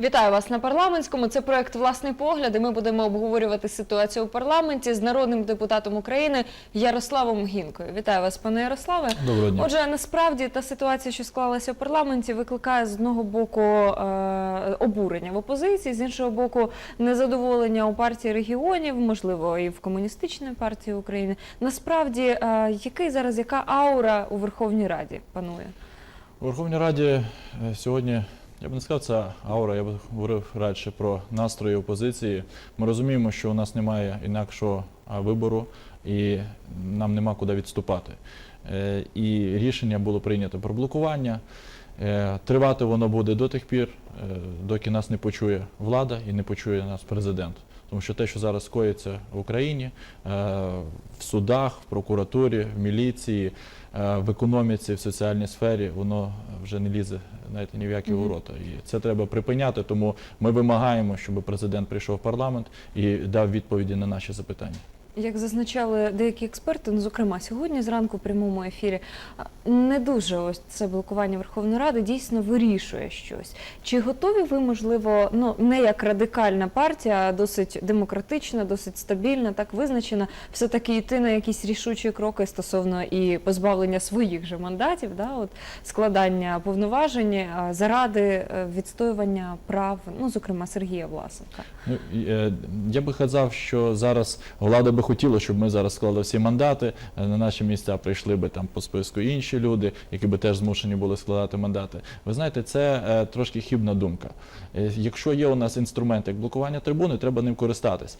Вітаю вас на парламентському. Це проект Власний погляд. і Ми будемо обговорювати ситуацію у парламенті з народним депутатом України Ярославом Гінкою. Вітаю вас, пане Ярославе. Доброго дня. Отже, насправді та ситуація, що склалася в парламенті, викликає з одного боку е, обурення в опозиції, з іншого боку, незадоволення у партії регіонів, можливо, і в комуністичної партії України. Насправді, е, який зараз яка аура у Верховній Раді панує? У Верховній Раді е, сьогодні, я б не сказав, це аура, я б говорив радше про настрої опозиції. Ми розуміємо, що у нас немає інакшого вибору і нам нема куди відступати. Е, І рішення було прийнято про блокування. Е, Тривати воно буде до тих пір, е, доки нас не почує влада і не почує нас президент. Тому що те, що зараз коїться в Україні, е, в судах, в прокуратурі, в міліції, е, в економіці, в соціальній сфері, воно вже не лізе навіть ні в які ворота. І це треба припиняти. Тому ми вимагаємо, щоб президент прийшов в парламент і дав відповіді на наші запитання. Як зазначали деякі експерти, ну зокрема сьогодні зранку в прямому ефірі, не дуже ось це блокування Верховної Ради дійсно вирішує щось. Чи готові ви, можливо, ну не як радикальна партія, а досить демократична, досить стабільна, так визначена, все таки йти на якісь рішучі кроки стосовно і позбавлення своїх же мандатів, да, от складання повноважень заради е, відстоювання прав, ну зокрема Сергія Власенка. Ну, е, я би казав, що зараз влада би хотіла, щоб ми зараз склали всі мандати. е, На наші місця прийшли би там по списку інші люди, які би теж змушені були складати мандати. Ви знаєте, це е, трошки хібна думка. Е, Якщо є у нас інструмент як блокування трибуни, треба ним користатись.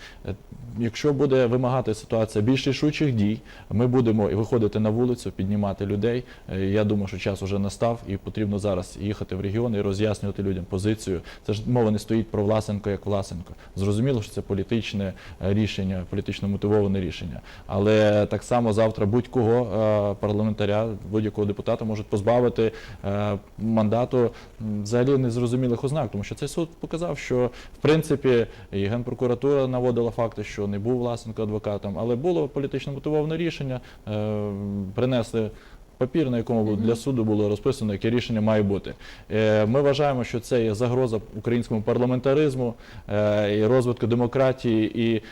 Якщо буде вимагати ситуація більш рішучих дій, ми будемо і виходити на вулицю, піднімати людей. Я думаю, що час вже настав, і потрібно зараз їхати в регіони і роз'яснювати людям позицію. Це ж мова не стоїть про Власенко як Власенко. Зрозуміло, що це політичне рішення, політично мотивоване рішення. Але так само завтра будь-кого е, парламентаря, будь-якого депутата можуть позбавити е, мандату взагалі незрозумілих ознак, тому що цей суд показав, що в принципі і генпрокуратура наводила факти, що не був Власенко адвокатом, але було політично мотивоване рішення. е, Принесли. Папір, на якому для суду було розписано, яке рішення має бути. Ми вважаємо, що це є загроза українському парламентаризму і розвитку демократії. І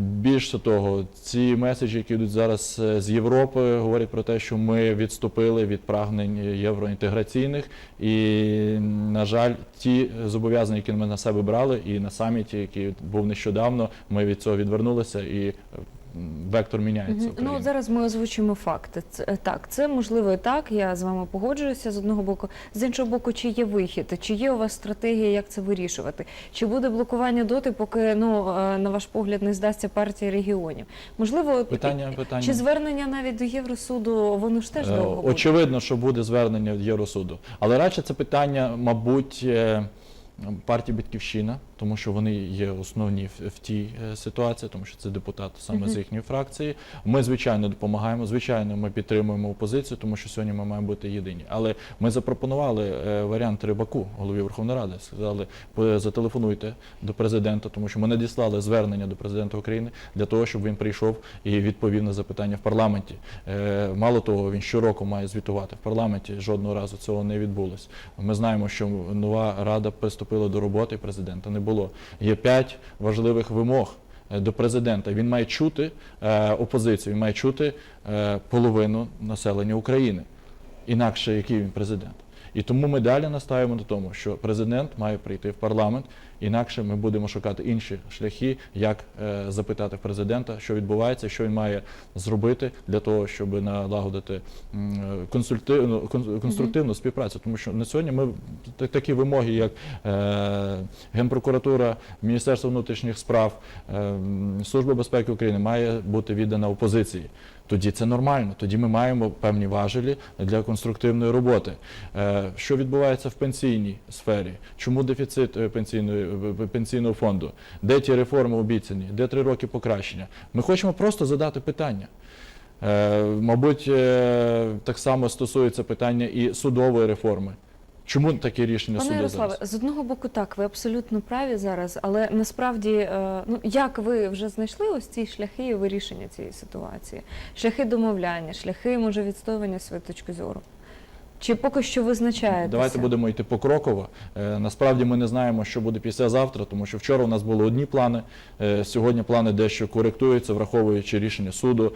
більше того, ці меседжі, які йдуть зараз е, з Європи, говорять про те, що ми відступили від прагнень євроінтеграційних. І, на жаль, ті зобов'язання, які ми на себе брали, і на саміті, який був нещодавно, ми від цього відвернулися і вектор міняється. Ну от зараз ми озвучимо факти. Це так, це можливо і так. Я з вами погоджуюся з одного боку. З іншого боку, чи є вихід? Чи є у вас стратегія, як це вирішувати? Чи буде блокування доти, поки ну е, на ваш погляд не здасться партія регіонів? Можливо, Питання, питання. чи звернення навіть до Євросуду воно ж теж Е, довго буде? Очевидно, що буде звернення в Євросуду. Але радше це питання, мабуть, е, партії Батьківщина, тому що вони є основні в, тій е, ситуації, тому що це депутат саме з їхньої фракції. Ми, звичайно, допомагаємо. Звичайно, ми підтримуємо опозицію, тому що сьогодні ми маємо бути єдині. Але ми запропонували е, варіант Рибаку, голові Верховної Ради. Сказали, «Ви зателефонуйте до президента, тому що ми надіслали звернення до президента України для того, щоб він прийшов і відповів на запитання в парламенті. Е, Мало того, він щороку має звітувати в парламенті. Жодного разу цього не відбулось. Ми знаємо, що нова рада приступила до роботи, президента не було. Є п'ять важливих вимог. е, До президента він має чути е, опозицію, він має чути е, половину населення України. Інакше який він президент. І тому ми далі настаємо на тому, що президент має прийти в парламент, інакше ми будемо шукати інші шляхи, як е, запитати президента, що відбувається, що він має зробити для того, щоб налагодити м, консультивну конструктивну співпрацю. Тому що на сьогодні ми такі вимоги, як е, Генпрокуратура, Міністерство внутрішніх справ, е, Служба безпеки України має бути віддана опозиції. Тоді це нормально. Тоді ми маємо певні важелі для конструктивної роботи. Е, Що відбувається в пенсійній сфері? Чому дефіцит е, пенсійного фонду? Де ті реформи обіцяні? Де три роки покращення? Ми хочемо просто задати питання. Е, Мабуть, так само стосується питання і судової реформи. Чому таке рішення Пане суду Ярославе, зараз? з одного боку, так, ви абсолютно праві зараз, але насправді, е, ну як ви вже знайшли ось ці шляхи вирішення цієї ситуації? Шляхи домовляння, шляхи може відстоювання своєї точки зору. Чи поки що визначаєтеся? Давайте будемо йти покроково. Е, Насправді ми не знаємо, що буде післязавтра, тому що вчора у нас були одні плани. е, Сьогодні плани дещо коректуються, враховуючи рішення суду.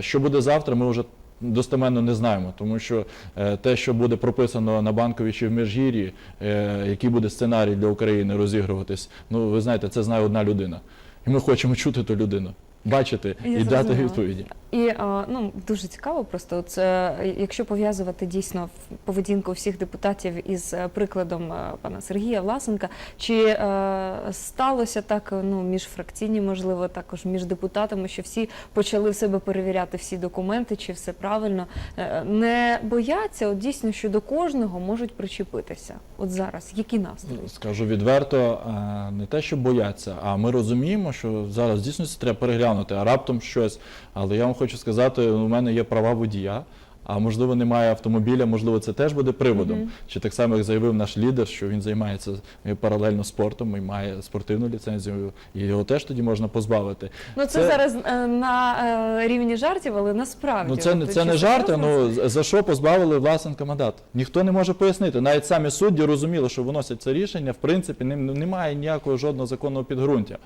Що буде завтра, ми вже достеменно не знаємо, тому що е, те, що буде прописано на банковій чи в Межгір'ї, е, який буде сценарій для України розігруватись, ну ви знаєте, це знає одна людина. І ми хочемо чути ту людину, бачити Я і дати відповіді. І ну дуже цікаво, просто це якщо пов'язувати дійсно поведінку всіх депутатів із е, прикладом е, пана Сергія Власенка, чи е, сталося так, ну міжфракційні, можливо, також між депутатами, що всі почали в себе перевіряти всі документи, чи все правильно, Е, не бояться, от дійсно, що до кожного можуть причепитися. От зараз які настрої? Скажу відверто, е, не те, що бояться, а ми розуміємо, що зараз дійсно треба переглянути, а раптом щось. Але я вам хочу сказати, у мене є права водія. А можливо, немає автомобіля, можливо, це теж буде приводом. Мгм. Чи так само, як заявив наш лідер, що він займається е, паралельно спортом і має спортивну ліцензію, і його теж тоді можна позбавити. Ну це, Це- зараз е, на е, рівні жартів, але насправді Ну це не от, це не жарти. Ну за що позбавили Власенка мандат? Ніхто не може пояснити. Навіть самі судді розуміли, що виносять це рішення. В принципі, ним немає ніякого жодного законного підґрунтя.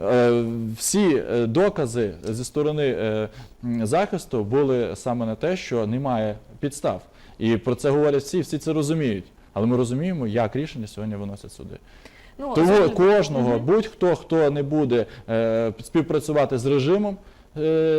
Е, Всі е, докази зі сторони е, захисту були саме на те, що немає підстав. І про це говорять всі, всі це розуміють. Але ми розуміємо, як рішення сьогодні виносять суди. Ну, Тому кожного, будь-хто, хто не буде е, співпрацювати з режимом,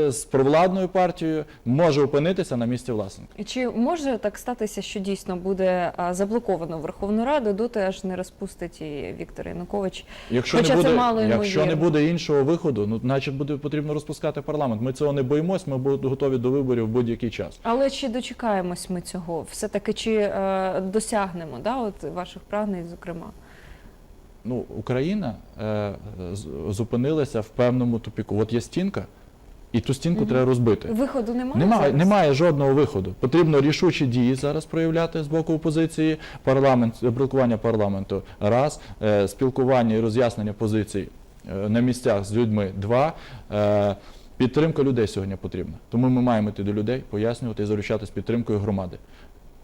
з провладною партією, може опинитися на місці власника. Чи може так статися, що дійсно буде заблоковано Верховну Раду, доти аж не розпустить і Віктор Янукович? Якщо Хоча не це мало якщо не буде іншого виходу, ну значить буде потрібно розпускати парламент. Ми цього не боїмось. Ми будемо готові до виборів в будь-який час. Але чи дочекаємось ми цього? Все таки чи е, досягнемо да, от ваших прагнень, зокрема? Ну, Україна е, зупинилася в певному тупіку. От є стінка, і ту стінку треба розбити. Виходу немає? Немає, зараз? немає жодного виходу. Потрібно рішучі дії зараз проявляти з боку опозиції, парламент, блокування парламенту. Раз, е, спілкування і роз'яснення позицій е, на місцях з людьми. Два. Е, Підтримка людей сьогодні потрібна. Тому ми маємо йти до людей, пояснювати і заручатися підтримкою громади.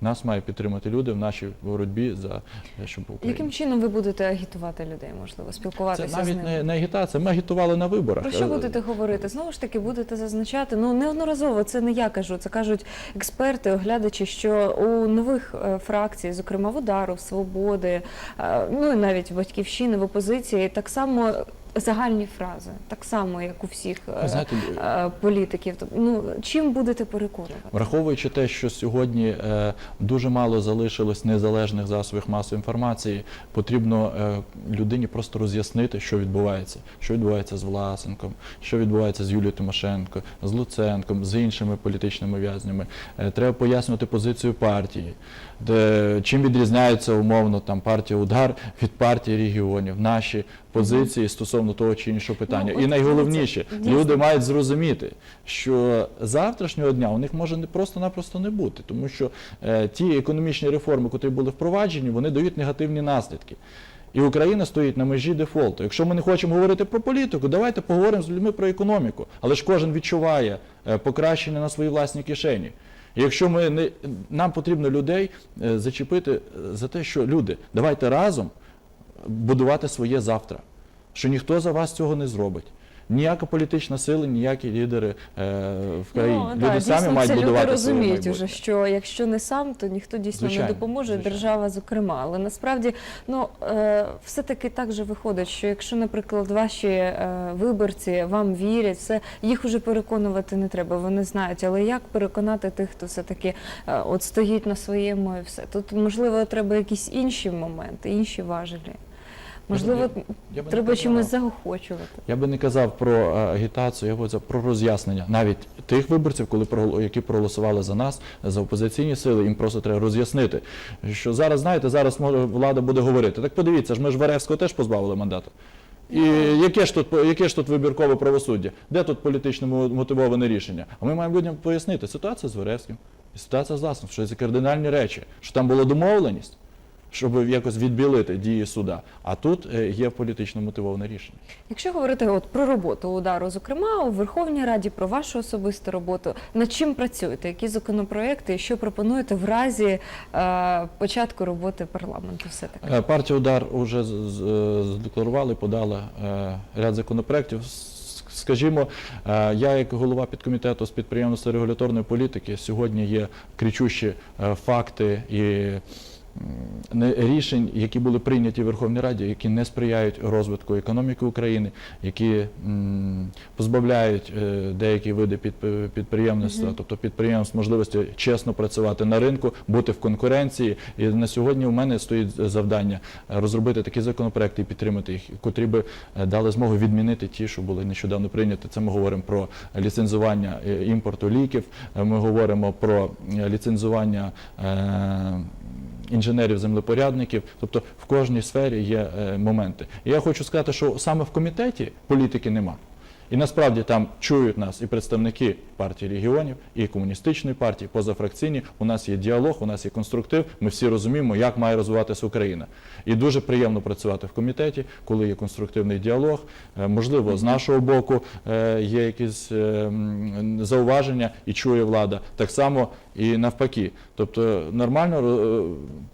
Нас мають підтримати люди в нашій боротьбі за щоб Україна. Яким чином ви будете агітувати людей, можливо, Це спілкуватися з навіть ними? не, не агітація. Ми агітували на виборах. Про що Е, будете говорити? Знову ж таки, будете зазначати. Ну неодноразово це не я кажу. Це кажуть експерти, оглядачі, що у нових е, фракцій, зокрема в удару, в свободи, е, ну і навіть в батьківщини, в опозиції, так само загальні фрази, так само як у всіх е, знаєте, е, політиків. Тобто, Ну чим будете переконувати? Враховуючи те, що сьогодні е, дуже мало залишилось незалежних засобів масової інформації, потрібно людині просто роз'яснити, що відбувається, що відбувається з Власенком, що відбувається з Юлією Тимошенко, з Луценком, з іншими політичними в'язнями. Треба пояснювати позицію партії, де, чим відрізняється умовно там партія Удар від партії регіонів, наші позиції стосовно того чи іншого питання. Ну, І найголовніше, дійсно. люди мають зрозуміти, що завтрашнього дня у них може не просто-напросто не бути, тому що е, ті економічні реформи, які були впроваджені, вони дають негативні наслідки. І Україна стоїть на межі дефолту. Якщо ми не хочемо говорити про політику, давайте поговоримо з людьми про економіку. Але ж кожен відчуває е, покращення на своїй власній кишені. І якщо ми не нам потрібно людей е, зачепити е, за те, що люди, давайте разом будувати своє завтра. Що ніхто за вас цього не зробить. Ніяка політична сила, ніякі лідери е, в країні. Ну, люди так, самі дійсно, мають це будувати люди розуміють уже, що якщо не сам, то ніхто дійсно Звичайно, не допоможе, звичайно. держава зокрема. Але насправді, ну е, все-таки так же виходить, що якщо, наприклад, ваші е, виборці вам вірять, все їх уже переконувати не треба, вони знають. Але як переконати тих, хто все-таки е, от стоїть на своєму і все? Тут можливо треба якісь інші моменти, інші важелі. Можливо, Я не треба казав. чимось заохочувати. Я би не казав про е, агітацію, я казав про роз'яснення. Навіть тих виборців, коли які проголосували за нас, за опозиційні сили, їм просто треба роз'яснити. Що зараз, знаєте, зараз може влада буде говорити. Так подивіться ж, ми ж Варевського теж позбавили мандату. І яке ж тут яке ж тут вибіркове правосуддя? Де тут політично мотивоване рішення? А ми маємо людям пояснити ситуація з Варевським і ситуація з Власом, що це кардинальні речі, що там була домовленість. Щоб якось відбілити дії суда. А тут е, є політично мотивоване рішення. Якщо говорити от про роботу удару, зокрема у Верховній Раді, про вашу особисту роботу, над чим працюєте? Які законопроекти, і що пропонуєте в разі е, початку роботи парламенту? Все таки Е, Партія Удар вже з- з- задекларувала, подала е, ряд законопроєктів. С- Скажімо, е, я як голова підкомітету з підприємництва регуляторної політики сьогодні є кричущі факти і рішень, які були прийняті в Верховній Раді, які не сприяють розвитку економіки України, які позбавляють е, деякі види підп- підприємництва, тобто підприємств можливості чесно працювати на ринку, бути в конкуренції. І на сьогодні у мене стоїть завдання розробити такі законопроекти і підтримати їх, котрі би е, дали змогу відмінити ті, що були нещодавно прийняті. Це ми говоримо про ліцензування е, імпорту ліків, ми говоримо про ліцензування. Е, Інженерів, землепорядників, тобто в кожній сфері є е, моменти. Я хочу сказати, що саме в комітеті політики нема. І насправді там чують нас і представники партії регіонів, і комуністичної партії, позафракційні. У нас є діалог, у нас є конструктив. Ми всі розуміємо, як має розвиватися Україна. І дуже приємно працювати в комітеті, коли є конструктивний діалог. Е, Можливо, з нашого боку е, є якісь е, зауваження і чує влада. Так само і навпаки. Тобто нормально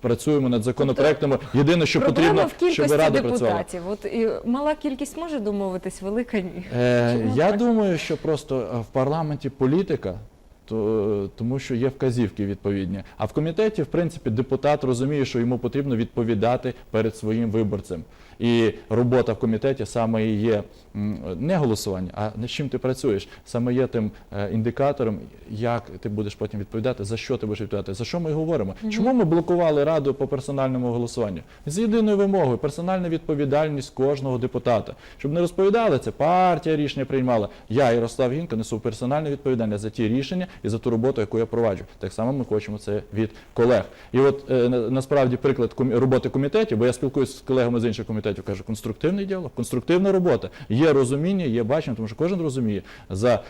працюємо над законопроектами. Єдине, що потрібно, щоб рада працювала. депутатів. От і мала кількість може домовитись, велика ні. Е, Чому я так? думаю, що просто е, в парламенті політика. То, тому що є вказівки відповідні. А в комітеті, в принципі, депутат розуміє, що йому потрібно відповідати перед своїм виборцем. І робота в комітеті саме і є не голосування, а над чим ти працюєш. Саме є тим е, індикатором, як ти будеш потім відповідати, за що ти будеш відповідати, за що ми говоримо. Чому ми блокували раду по персональному голосуванню? З єдиною вимогою персональна відповідальність кожного депутата. Щоб не розповідали, це партія рішення приймала. Я, Ярослав Гінка, несу персональну відповідальність за ті рішення і за ту роботу, яку я проваджу. Так само ми хочемо це від колег. І от е, насправді приклад роботи комітетів, бо я спілкуюся з колегами з інших комітетів, кажу, конструктивний діалог, конструктивна робота. Є розуміння, є бачення, тому що кожен розуміє за.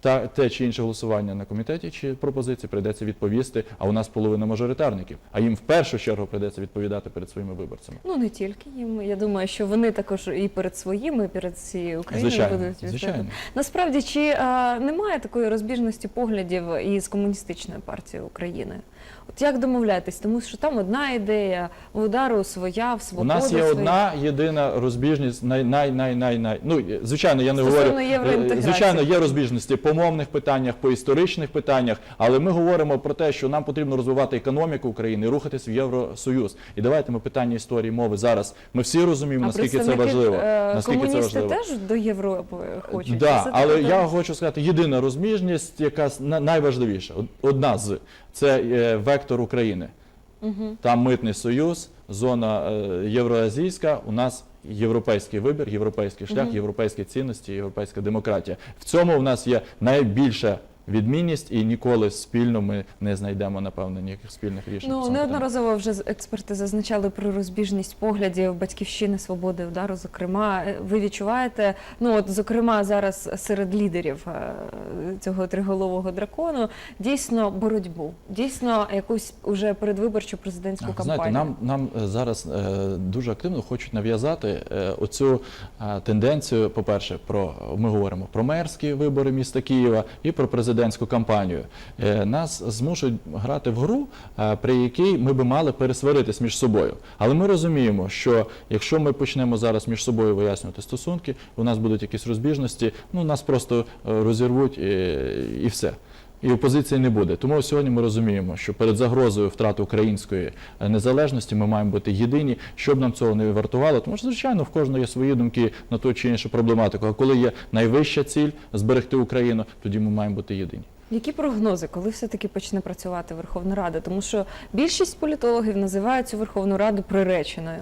Та те чи інше голосування на комітеті чи пропозиції прийдеться відповісти. А у нас половина мажоритарників. А їм в першу чергу прийдеться відповідати перед своїми виборцями. Ну не тільки їм. Я думаю, що вони також і перед своїми, і перед всією Україною Звичайно, будуть відповідати. звичайно. Насправді, чи е, немає такої розбіжності поглядів із комуністичною партією України? От як домовлятись? Тому що там одна ідея, у удару своя, в У нас є своя. одна єдина розбіжність, най, най, най, най, най. Ну, е, звичайно, я не Стосовно говорю. е. Звичайно, є розбіжності по мовних питаннях, по історичних питаннях, але ми говоримо про те, що нам потрібно розвивати економіку України, рухатись в Євросоюз. І давайте ми питання історії мови зараз. Ми всі розуміємо, а наскільки це важливо. е, Наскільки це комуністи важливо. теж до Європи хочуть. Да, Це але я хочу сказати, єдина розбіжність, яка найважливіша, одна з це вектор України. Там митний союз, зона е, євроазійська. У нас європейський вибір, європейський шлях, європейські цінності, європейська демократія. В цьому в нас є найбільша відмінність, і ніколи спільно ми не знайдемо напевно ніяких спільних рішень. Ну неодноразово вже експерти зазначали про розбіжність поглядів батьківщини свободи удару. Зокрема, Е, ви відчуваєте, ну от зокрема зараз серед лідерів е, цього триголового дракону дійсно боротьбу, дійсно якусь уже передвиборчу президентську кампанію. Знаєте, нам, нам е, зараз дуже активно хочуть нав'язати оцю тенденцію. По-перше, про ми говоримо про мерські вибори міста Києва і про президентську кампанію. Е, нас змушують грати в гру, е, при якій ми би мали пересваритись між собою. Але ми розуміємо, що якщо ми почнемо зараз між собою вияснювати стосунки, у нас будуть якісь розбіжності, ну нас просто е, розірвуть і, і все і опозиції не буде. Тому сьогодні ми розуміємо, що перед загрозою втрати української е, незалежності ми маємо бути єдині, щоб нам цього не вартувало. Тому що, звичайно, в кожного є свої думки на ту чи іншу проблематику. А коли є найвища ціль зберегти Україну, тоді ми маємо бути єдині. Які прогнози, коли все-таки почне працювати Верховна Рада? Тому що більшість політологів називають цю Верховну Раду приреченою.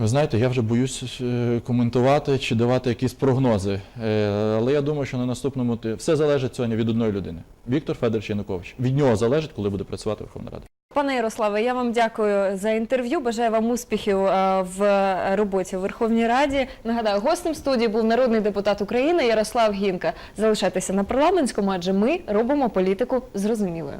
Ви знаєте, я вже боюсь е, коментувати чи давати якісь прогнози. Е, Але я думаю, що на наступному ти все залежить сьогодні від одної людини. Віктор Федорович Янукович. Від нього залежить, коли буде працювати Верховна Рада. Пане Ярославе, я вам дякую за інтерв'ю. Бажаю вам успіхів е, в роботі в Верховній Раді. Нагадаю, гостем студії був народний депутат України Ярослав Гінка. Залишайтеся на парламентському, адже ми робимо політику зрозумілою.